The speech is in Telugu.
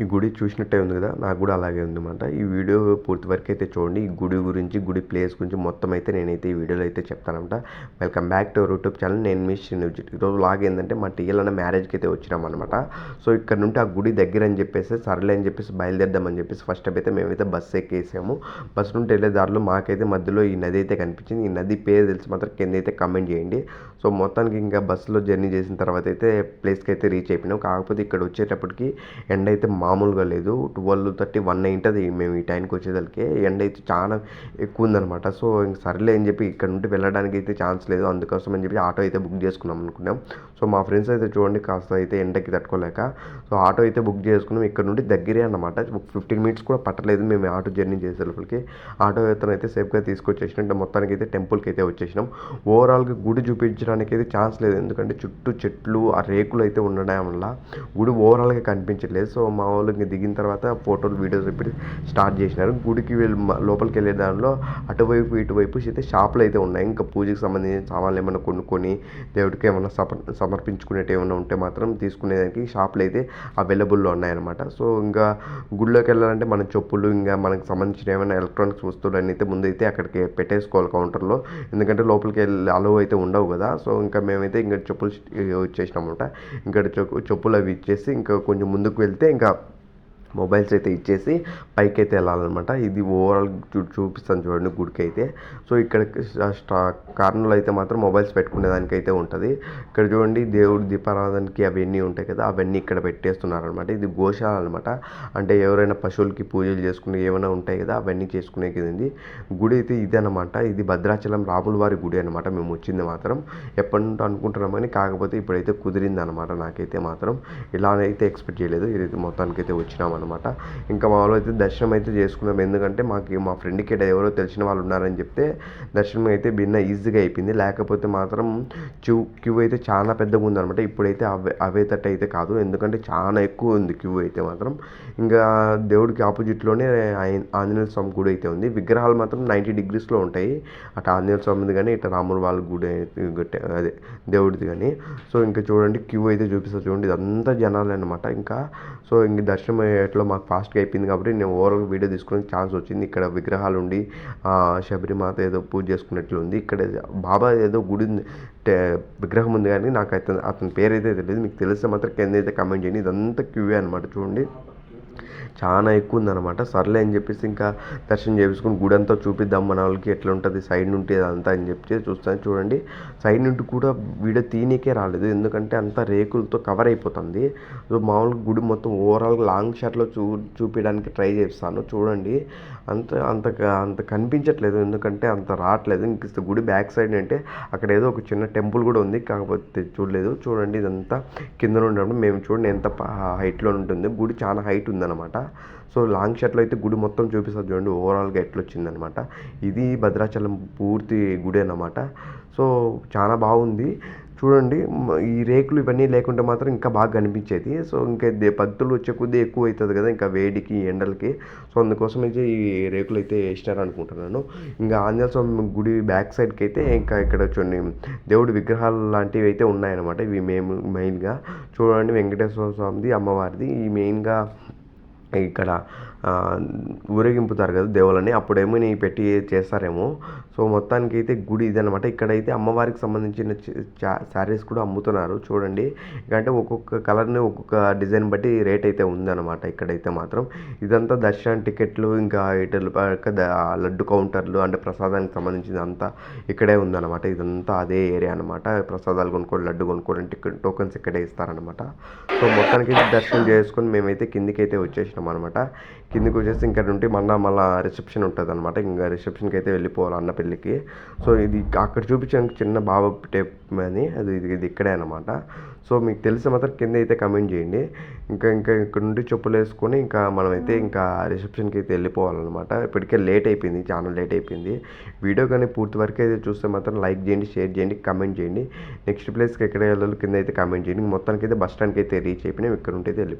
ఈ గుడి చూసినట్టే ఉంది కదా? నాకు కూడా అలాగే ఉందన్నమాట. ఈ వీడియో పూర్తి వరకు అయితే చూడండి. ఈ గుడి గురించి గుడి ప్లేస్ గురించి మొత్తం అయితే నేనైతే ఈ వీడియోలో అయితే చెప్తానంట welcome back to YouTube channel నేను మీ శ్రీనివ్జిట్ ఈరోజు లాగ్ ఏంటంటే మా టీఎల్ అన్న మ్యారేజ్కి అయితే వచ్చినాం అనమాట సో ఇక్కడ నుండి ఆ గుడి దగ్గర అని చెప్పేసి సర్లే అని చెప్పేసి బయలుదేరదామని చెప్పేసి ఫస్ట్ అప్ అయితే మేమైతే బస్సు ఎక్కేసాము. బస్సు నుండి వెళ్ళే దారిలో మాకైతే మధ్యలో ఈ నది అయితే కనిపించింది. ఈ నది పేరు తెలిసి మాత్రం కింద అయితే కమెంట్ చేయండి. సో మొత్తానికి ఇంకా బస్సులో జర్నీ చేసిన తర్వాత అయితే ప్లేస్కి అయితే రీచ్ అయిపోయినాం. కాకపోతే ఇక్కడ వచ్చేటప్పటికి ఎండ అయితే మామూలుగా లేదు. ట్వెల్వ్ థర్టీ వన్ అయింటుంది మేము ఈ టైంకి వచ్చేసరికి. ఎండ అయితే చాలా ఎక్కువ ఉందనమాట సో ఇంక సర్లే అని చెప్పి ఇక్కడ నుండి వెళ్ళడానికి అయితే ఛాన్స్ లేదు. అందుకోసం అని చెప్పి ఆటో అయితే బుక్ చేసుకున్నాం అనుకున్నాం. సో మా ఫ్రెండ్స్ అయితే చూడండి కాస్త అయితే ఎండకి తట్టుకోలేక. సో ఆటో అయితే బుక్ చేసుకున్నాం. ఇక్కడ నుండి దగ్గరే అనమాట ఫిఫ్టీన్ మినిట్స్ కూడా పట్టలేదు మేము ఆటో జర్నీ చేసే లోపలికి ఆటో ఇతను అయితే సేఫ్గా తీసుకొచ్చేసినాం. మొత్తానికి అయితే టెంపుల్కి అయితే వచ్చేసినాం. ఓవరాల్గా గుడి చూపించడానికి అయితే ఛాన్స్ లేదు. ఎందుకంటే చుట్టూ చెట్లు ఆ రేకులు అయితే ఉండడం వల్ల గుడి ఓవరాల్గా కనిపించట్లేదు. సో మా వాళ్ళు ఇంక దిగిన తర్వాత ఫోటోలు వీడియోస్ ఇప్పుడు స్టార్ట్ చేసినారు. గుడికి వెళ్ళి లోపలికి వెళ్ళే దానిలో అటువైపు ఇటువైపు అయితే షాపులు అయితే ఉన్నాయి. ఇంకా పూజకి సంబంధించిన సామాన్లు ఏమైనా కొనుక్కొని దేవుడికి ఏమైనా సమ సమర్పించుకునేవి ఏమైనా ఉంటే మాత్రం తీసుకునేదానికి షాపులు అయితే అవైలబుల్లో ఉన్నాయన్నమాట. సో ఇంకా గుడిలోకి వెళ్ళాలంటే మన చెప్పులు ఇంకా మనకు సంబంధించిన ఏమైనా ఎలక్ట్రానిక్స్ వస్తువులు అన్నీ అయితే ముందైతే అక్కడికి పెట్టేసుకోవాలి కౌంటర్లో. ఎందుకంటే లోపలికి వెళ్ళి అలో అయితే ఉండవు కదా. సో ఇంకా మేమైతే ఇంకా చెప్పులు వచ్చేసినామంట ఇంకా చెప్పులు అవి ఇచ్చేసి ఇంకా కొంచెం ముందుకు వెళ్తే ఇంకా మొబైల్స్ అయితే ఇచ్చేసి పైకి అయితే వెళ్ళాలన్నమాట. ఇది ఓవరాల్ చూ చూపిస్తాను చూడండి గుడికి అయితే సో ఇక్కడ స్టా కార్నర్లో అయితే మాత్రం మొబైల్స్ పెట్టుకునేదానికి అయితే ఉంటుంది. ఇక్కడ చూడండి దేవుడి దీపారాధనకి అవన్నీ ఉంటాయి కదా అవన్నీ ఇక్కడ పెట్టేస్తున్నారనమాట ఇది గోశాల అనమాట అంటే ఎవరైనా పశువులకి పూజలు చేసుకునే ఏమైనా ఉంటాయి కదా అవన్నీ చేసుకునే ఉంది. గుడి అయితే ఇది అనమాట ఇది భద్రాచలం రాముల వారి గుడి అనమాట మేము వచ్చింది మాత్రం. ఎప్పటి నుండి అనుకుంటున్నాం కానీ కాకపోతే ఇప్పుడైతే కుదిరింది అనమాట నాకైతే మాత్రం. ఇలా అయితే ఎక్స్పెక్ట్ చేయలేదు. ఇదైతే మొత్తానికి అయితే అనమాట ఇంకా మా వాళ్ళు అయితే దర్శనం అయితే చేసుకున్నాం ఎందుకంటే మాకు మా ఫ్రెండ్కి ఇక్కడ ఎవరో తెలిసిన వాళ్ళు ఉన్నారని చెప్తే దర్శనం అయితే భిన్న ఈజీగా అయిపోయింది. లేకపోతే మాత్రం క్యూ క్యూ అయితే చాలా పెద్దగా ఉందనమాట ఇప్పుడైతే అవే అవే తట్టు అయితే కాదు. ఎందుకంటే చాలా ఎక్కువ ఉంది క్యూ అయితే మాత్రం. ఇంకా దేవుడికి ఆపోజిట్లోనే ఆంజనేయ స్వామి గుడి అయితే ఉంది. విగ్రహాలు మాత్రం నైంటీ డిగ్రీస్లో ఉంటాయి. అటు ఆంజనేయ స్వామిది కానీ ఇటు రాముడు వాళ్ళ గుడి అయితే- అదే దేవుడిది కానీ. సో ఇంకా చూడండి క్యూ అయితే చూపిస్తారు చూడండి. ఇదంతా జనాలే అనమాట ఇంకా సో ఇంక దర్శనం ఎట్లా మాకు ఫాస్ట్గా అయిపోయింది కాబట్టి నేను ఓవరాల్ వీడియో తీసుకునే ఛాన్స్ వచ్చింది. ఇక్కడ విగ్రహాలు ఉండి శబరిమాత ఏదో పూజ చేసుకున్నట్లు ఉంది. ఇక్కడ బాబా ఏదో గుడి ఉంది. టే- విగ్రహం ఉంది కానీ నాకు అతను అతని పేరు అయితే తెలియదు. మీకు తెలిస్తే మాత్రం కింద అయితే కమెంట్ చేయండి. ఇదంతా క్యూవే అనమాట చూడండి. చాలా ఎక్కువ ఉందన్నమాట సర్లే అని చెప్పేసి ఇంకా దర్శనం చేపించుకుని గుడి అంతా చూపిద్దాం మన వాళ్ళకి ఎట్లా ఉంటుంది సైడ్ నుండి అదంతా అని చెప్పి చూస్తాను. చూడండి సైడ్ నుండి కూడా వీడియో తీనికే రాలేదు. ఎందుకంటే అంతా రేకులతో కవర్ అయిపోతుంది. సో మామూలుగా గుడి మొత్తం ఓవరాల్ లాంగ్ షాట్లో చూ చూపించడానికి ట్రై చేస్తాను. చూడండి అంత అంత అంత కనిపించట్లేదు. ఎందుకంటే అంత రావట్లేదు. ఇంక గుడి బ్యాక్ సైడ్ అంటే అక్కడ ఏదో ఒక చిన్న టెంపుల్ కూడా ఉంది. కాకపోతే చూడలేదు. చూడండి ఇదంతా కింద ఉండడం. మేము చూడండి ఎంత హైట్లో ఉంటుంది. గుడి చాలా హైట్ ఉందన్నమాట. సో లాంగ్ షాట్లో అయితే గుడి మొత్తం చూపిస్తుంది చూడండి ఓవరాల్గా ఎట్లొచ్చిందనమాట ఇది భద్రాచలం పూర్తి గుడి అనమాట సో చాలా బాగుంది. చూడండి ఈ రేకులు ఇవన్నీ లేకుంటే మాత్రం ఇంకా బాగా కనిపించేది. సో ఇంకా దే- భక్తులు వచ్చే కొద్దీ ఎక్కువ అవుతుంది కదా ఇంకా వేడికి ఎండలకి. సో అందుకోసం అయితే ఈ రేకులు అయితే వేసినారు అనుకుంటున్నాను ఇంకా ఆంజనేయ స్వామి గుడి బ్యాక్ సైడ్కి అయితే ఇంకా ఇక్కడ చూడండి దేవుడి విగ్రహాలు లాంటివి అయితే ఉన్నాయన్నమాట. ఇవి మేము మెయిన్గా చూడండి వెంకటేశ్వర స్వామిది అమ్మవారిది. ఈ మెయిన్గా ఇక్కడ ఊరేగింపు ఊరేగింపుతారు కదా దేవులని అప్పుడేమో నీ పెట్టి చేస్తారేమో. సో మొత్తానికి అయితే గుడి ఇదనమాట ఇక్కడైతే అమ్మవారికి సంబంధించిన శారీస్ కూడా అమ్ముతున్నారు. చూడండి. అంటే ఒక్కొక్క కలర్ని ఒక్కొక్క డిజైన్ బట్టి రేట్ అయితే ఉందన్నమాట ఇక్కడైతే మాత్రం. ఇదంతా దర్శనం టికెట్లు ఇంకా ఇటు లడ్డు కౌంటర్లు అంటే ప్రసాదానికి సంబంధించింది అంతా ఇక్కడే ఉందన్నమాట. ఇదంతా అదే ఏరియా అనమాట ప్రసాదాలు కొనుక్కోండి లడ్డు కొనుక్కోవడం టికెట్ టోకన్స్ ఇక్కడే ఇస్తారనమాట సో మొత్తానికి అయితే దర్శనం చేసుకొని మేమైతే కిందికి అయితే వచ్చేసినాం. అనమాట కిందికి వచ్చేసి ఇక్కడ నుండి మళ్ళీ మళ్ళీ రిసెప్షన్ ఉంటుంది అనమాట ఇంకా రిసెప్షన్కి అయితే వెళ్ళిపోవాలి అన్న పెళ్ళికి. సో ఇది అక్కడ చూపించడానికి చిన్న బాబా టేప్ అని అది ఇది ఇక్కడే అనమాట సో మీకు తెలిసి మాత్రం కింద అయితే కమెంట్ చేయండి. ఇంకా ఇంకా ఇక్కడ నుండి చెప్పులు వేసుకొని ఇంకా మనమైతే ఇంకా రిసెప్షన్కి అయితే వెళ్ళిపోవాలన్నమాట. ఇప్పటికే లేట్ అయిపోయింది చాలా లేట్ అయిపోయింది. వీడియో కానీ పూర్తి వరకు అయితే చూస్తే మాత్రం లైక్ చేయండి షేర్ చేయండి కమెంట్ చేయండి. నెక్స్ట్ ప్లేస్కి ఎక్కడ వెళ్ళాలో కింద అయితే కమెంట్ చేయండి. మొత్తానికి అయితే బస్ స్టాండ్కి అయితే రీచ్ అయిపోయినాం. ఇక్కడ నుండి అయితే